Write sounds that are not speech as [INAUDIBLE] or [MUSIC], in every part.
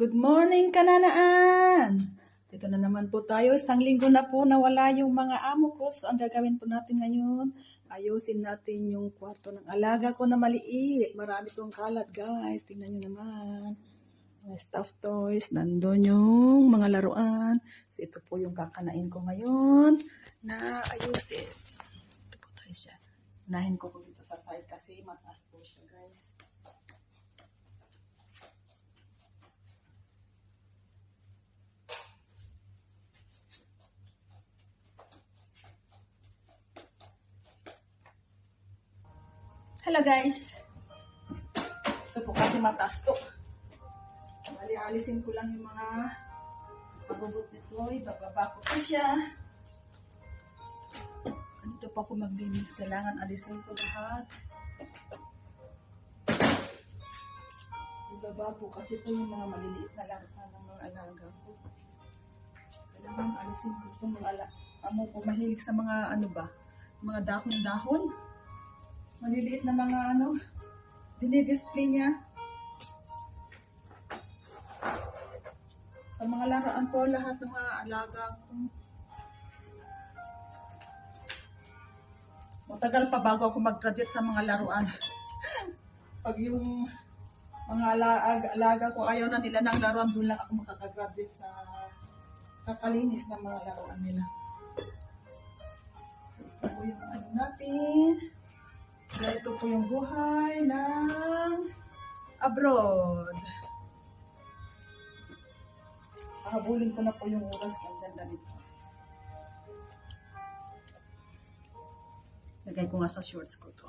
Good morning, kananaan! Dito na naman po tayo. Isang linggo na po nawala yung mga amo ko. So, ang gagawin po natin ngayon, ayusin natin yung kwarto ng alaga ko na maliit. Marami tong kalat, guys. Tingnan nyo naman. Mga stuffed toys. Nandun yung mga laruan. So, ito po yung kakanain ko ngayon na ayusin. Ito po tayo siya. Unahin ko po dito sa side kasi mataas po siya, guys. Hello guys! Ito po kasi mataas to. Bali, alisin ko lang yung mga pagubot nito. Ibababa ko pa siya. Ganito pa ako maglinis. Kailangan alisin ko lahat. Ibaba po kasi ito yung mga maliliit na laruan ng mga alaga ko. Kailangan alisin ko itong mga ala amo ko mahilig sa mga ano ba, mga dahon-dahon maliliit na mga ano, dinidisplay niya. Sa mga laruan ko, lahat ng mga alaga ko. Matagal pa bago ako mag-graduate sa mga laruan. [LAUGHS] Pag yung mga alaga, alaga ko, ayaw na nila ng laruan, doon lang ako makakagraduate sa kakalinis na mga laruan nila. So, ito po yung ano natin. Ganito po yung buhay ng abroad. Pahabulin ko na po yung oras. Ang ganda nito. Lagay ko nga sa shorts ko to.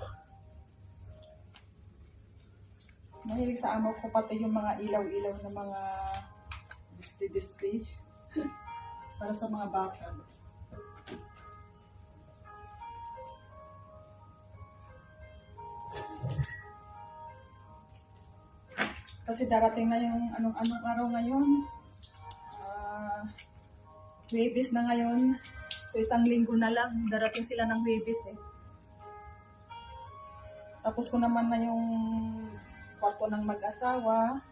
Mahilig sa amo ko pati yung mga ilaw-ilaw na mga display-display. [LAUGHS] Para sa mga bata. Kasi darating na yung anong anong araw ngayon. Ah, Huwebes na ngayon. So isang linggo na lang. Darating sila ng Huwebes eh. Tapos ko naman na yung kwarto ng mag-asawa.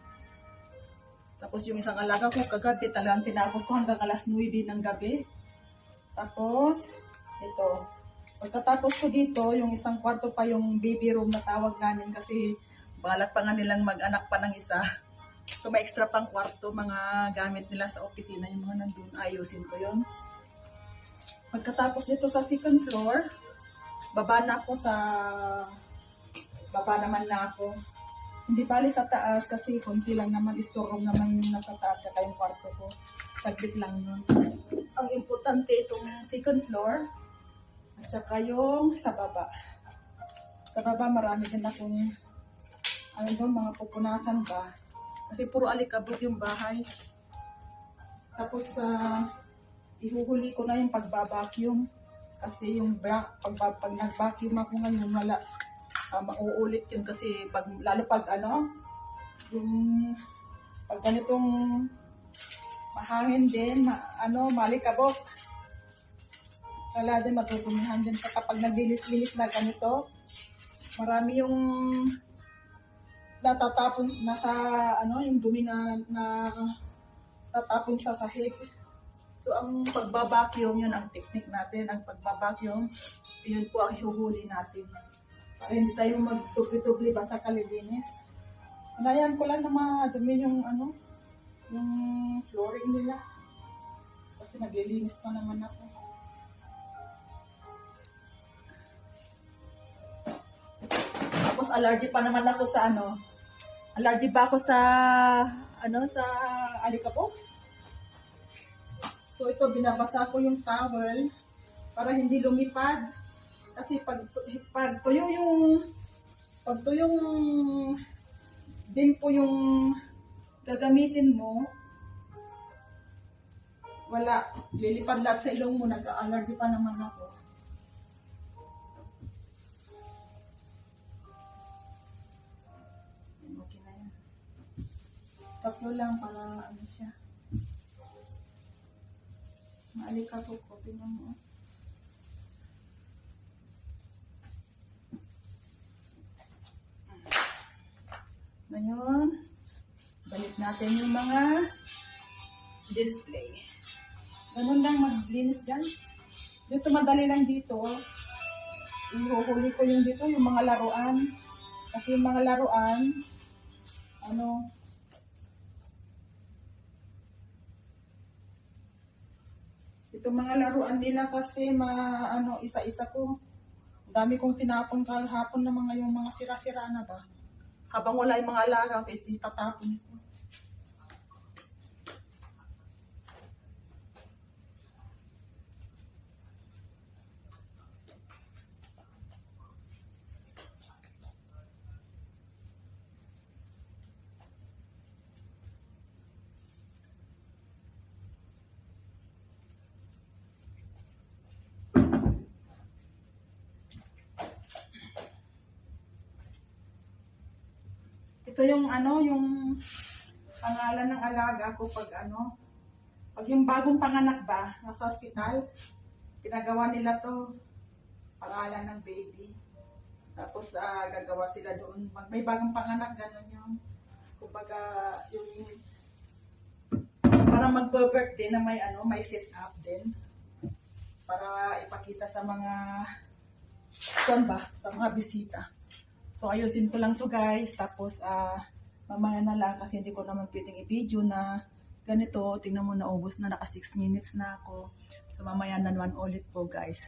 Tapos yung isang alaga ko kagabi talagang tinapos ko hanggang alas 9 ng gabi. Tapos, ito. Pagkatapos ko dito, yung isang kwarto pa yung baby room na tawag namin kasi balak pa nga nilang mag-anak pa ng isa. So may extra pang kwarto, mga gamit nila sa opisina, yung mga nandun, ayusin ko yun. Pagkatapos dito sa second floor, baba na ako sa, baba naman na ako. Hindi pali sa taas kasi konti lang naman, store room naman yung nasa taas, tsaka yung kwarto ko. Saglit lang yun. Ang importante itong second floor, at saka yung sa baba. Sa baba marami din akong ano doon, mga pupunasan ba. Kasi puro alikabok yung bahay. Tapos sa ihuhuli ko na yung pagbabacuum. Kasi yung ba- pag, pag, pag nag-vacuum ako ngayon, wala. Uh, mauulit yun kasi pag, lalo pag ano, yung pag ganitong mahangin din, ma, ano, malikabok. Wala din, matutumihan din. Kapag naglinis-linis na ganito, marami yung natatapon nasa ano yung dumi na, na tatapon sa sahig. So ang pagbabacuum yun ang technique natin, ang pagbabacuum yun po ang ihuhuli natin. Para hindi tayo magtubli-tubli basta kalilinis. Anayan ko lang na madumi yung ano, yung flooring nila. Kasi naglilinis pa naman ako. Tapos allergy pa naman ako sa ano, allergy pa ako sa ano sa alikabok. So ito binabasa ko yung towel para hindi lumipad. Kasi pag pag tuyo yung pag tuyo yung din po yung gagamitin mo, wala, lilipad lahat sa ilong mo, nag-allergy pa naman ako. Tatlo lang para ano siya. Maalikabok ko. Tingnan mo. Ngayon, balik natin yung mga display. Ganun lang maglinis guys. Dito madali lang dito. Ihuhuli ko yung dito, yung mga laruan. Kasi yung mga laruan, ano, ito mga laruan nila kasi ma, ano, isa-isa ko. Dami kong tinapon kahapon na mga yung mga sira-sira na ba. Habang wala yung mga alaga, okay, itatapon Ito yung ano, yung pangalan ng alaga ko pag ano, pag yung bagong panganak ba, nasa hospital, pinagawa nila to, pangalan ng baby. Tapos ah, gagawa sila doon, pag may bagong panganak, gano'n yun. Kumbaga, yung para mag-birthday na may ano, may set up din. Para ipakita sa mga, saan ba? Sa mga bisita. So, ayusin ko lang to guys. Tapos, ah, mamaya na lang kasi hindi ko naman pwedeng i-video na ganito. Tingnan mo, naubos na. Naka 6 minutes na ako. So, mamaya na naman ulit po guys.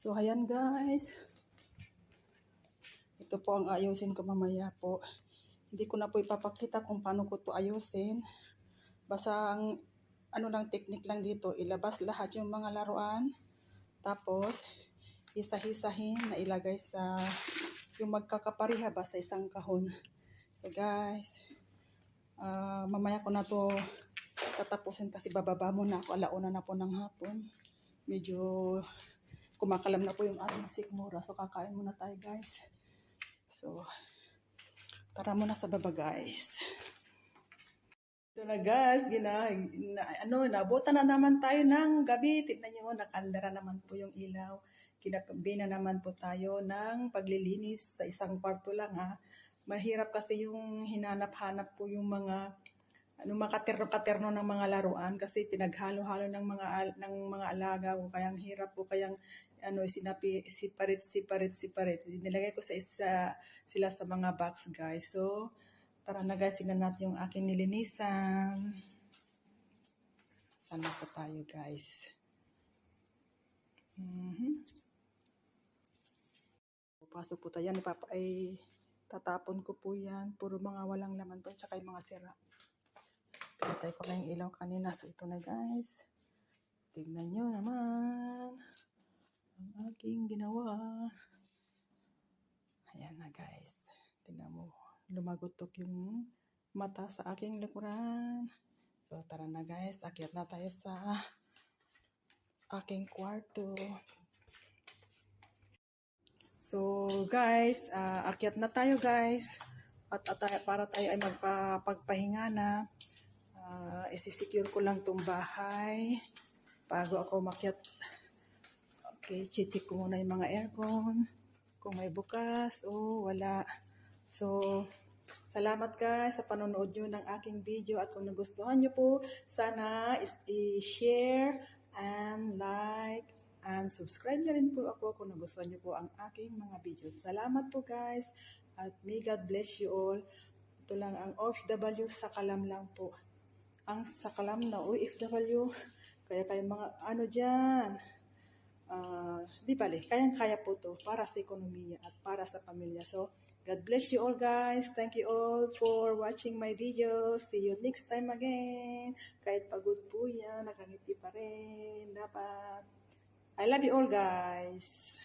So, ayan guys. Ito po ang ayusin ko mamaya po. Hindi ko na po ipapakita kung paano ko to ayusin. Basta ang ano lang technique lang dito, ilabas lahat yung mga laruan. Tapos, isa-hisahin na ilagay sa yung magkakapariha ba sa isang kahon. So guys, ah, mamaya ko na to tatapusin kasi bababa muna ako. Alauna na po ng hapon. Medyo kumakalam na po yung ating sikmura. So, kakain muna tayo, guys. So, tara muna sa baba, guys. Ito na, guys. Gina, na, ano, nabutan na naman tayo ng gabi. Tignan nyo, nakandara naman po yung ilaw. Kinakabina naman po tayo ng paglilinis sa isang kwarto lang, ha. Mahirap kasi yung hinanap-hanap po yung mga ano makaterno-katerno ng mga laruan kasi pinaghalo-halo ng mga ng mga alaga ko kayang hirap po kayang ano, sinapi, separate, separate, separate. Nilagay ko sa isa, sila sa mga box, guys. So, tara na guys, tingnan natin yung aking nilinisan. Sana po tayo, guys. Mhm. Pasok po tayo. Yan, ipapa, ay tatapon ko po yan. Puro mga walang laman po, tsaka yung mga sira. Pinatay ko na yung ilaw kanina. So, ito na guys. Tignan nyo naman. Ang aking ginawa. Ayan na guys. Tingnan mo. Lumagotok yung mata sa aking likuran. So, tara na guys. Akyat na tayo sa aking kwarto. So, guys, ah, akyat na tayo, guys. At, at para tayo ay magpapagpahinga na, ah, isisecure ko lang tong bahay bago ako makyat. Okay, chichik ko muna yung mga aircon. Kung may bukas o wala. So, salamat guys sa panonood nyo ng aking video. At kung nagustuhan nyo po, sana is- i-share and like and subscribe na rin po ako kung nagustuhan nyo po ang aking mga videos. Salamat po guys at may God bless you all. Ito lang ang OFW sa kalam lang po. Ang sa kalam na OFW. Kaya kayo mga ano dyan. Ah, di bale, kayang-kaya po to para sa ekonomiya at para sa pamilya. So, God bless you all guys. Thank you all for watching my videos. See you next time again. Kahit pagod po yan, nakangiti pa rin. Dapat. I love you all guys.